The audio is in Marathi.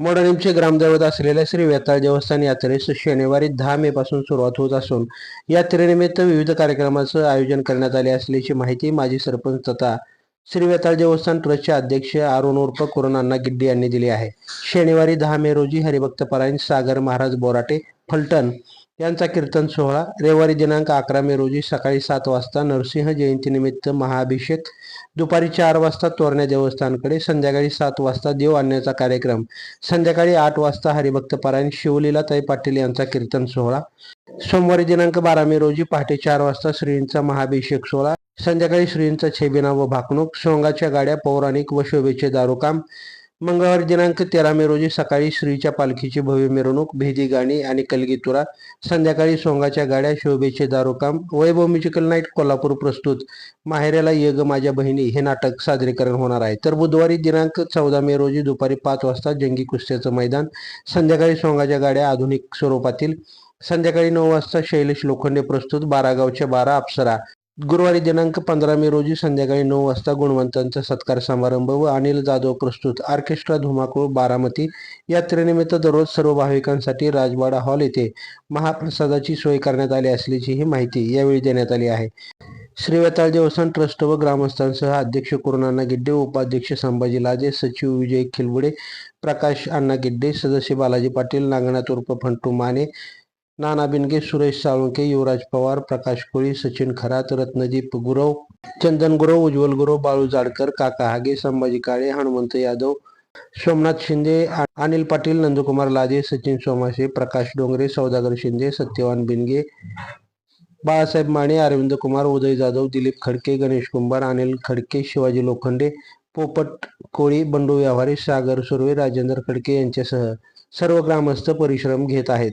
मोडणीमचे ग्रामदैवत असलेल्या श्री वेताळ देवस्थान यात्रेस शनिवारी दहा मे पासून सुरुवात होत असून यात्रेनिमित्त विविध कार्यक्रमाचं आयोजन करण्यात आले असल्याची माहिती माजी सरपंच तथा श्री वेताळ देवस्थान ट्रस्टचे अध्यक्ष अरुण उर्फ कुरुणांना गिड्डी यांनी दिली आहे. शनिवारी दहा मे रोजी हरिभक्त परायण सागर महाराज बोराटे फलटण यांचा कीर्तन सोहळा रविवारी दिनांक अकरा मे रोजी सकाळी सात वाजता नरसिंह जयंतीनिमित्त महाअभिषेक दुपारी चार वाजता तोरण्या देवस्थानकडे संध्याकाळी सात वाजता देव आणण्याचा कार्यक्रम संध्याकाळी आठ वाजता हरिभक्त पारायण शिवलीलाताई पाटील यांचा कीर्तन सोहळा. सोमवारी दिनांक बारा मे रोजी पहाटे चार वाजता श्रींचा महाभिषेक सोहळा संध्याकाळी श्रींचा छेबिना व भाकणूक सोंगाच्या गाड्या पौराणिक व शोभेचे दारुकाम मंगळवार दिनांक तेरा मे रोजी सकाळी श्रीच्या पालखीची भव्य मिरवणूक भेदी गाणी आणि कलगीतुरा संध्याकाळी सोंगाच्या गाड्या शोभेचे दारोकाम वैभव म्युझिकल नाईट कोल्हापूर प्रस्तुत माहेऱ्याला ये ग माझ्या बहिणी हे नाटक सादरीकरण होणार आहे. तर बुधवारी दिनांक चौदा मे रोजी दुपारी पाच वाजता जंगी कुस्त्याचं मैदान संध्याकाळी सोंगाच्या गाड्या आधुनिक स्वरूपातील संध्याकाळी नऊ वाजता शैलेश लोखंडे प्रस्तुत बारागावच्या बारा अप्सरा. गुरुवारी दिनांक पंधरा मे रोजी संध्याकाळी नऊ वाजता गुणवंतांचा सत्कार समारंभ व अनिल जाधव प्रस्तुत ऑर्केस्ट्रा धुमाकूळ बारामती यात्रेनिमित्त दररोज सर्व भाविकांसाठी राजवाडा हॉल येथे महाप्रसादाची सोय करण्यात आली असल्याची ही माहिती यावेळी देण्यात आली आहे. श्रीवेताळ देवस्थान ट्रस्ट व ग्रामस्थांसह अध्यक्ष कुरुणांना गिड्डे उपाध्यक्ष संभाजी लाजे सचिव विजय खिलबुडे प्रकाश अण्णा गिड्डे सदस्य बालाजी पाटील नागनाथ उर्फ फंटू माने नाना बिनगे सुरेश साळुंके युवराज पवार प्रकाश कोळी सचिन खरात रत्नदीप गुरव चंदन गुरव उज्ज्वल गुरव बाळू जाडकर काका हागे संभाजी काळे हनुमंत यादव सोमनाथ शिंदे अनिल पाटील नंदकुमार लादे सचिन सोमाशे प्रकाश डोंगरे सौदागर शिंदे सत्यवान बिनगे बाळासाहेब माने अरविंद कुमार उदय जाधव दिलीप खडके गणेश कुंभार अनिल खडके शिवाजी लोखंडे पोपट कोळी बंडू व्यवहारे सागर सुर्वे राजेंद्र खडके यांच्यासह सर्व ग्रामस्थ परिश्रम घेत आहेत.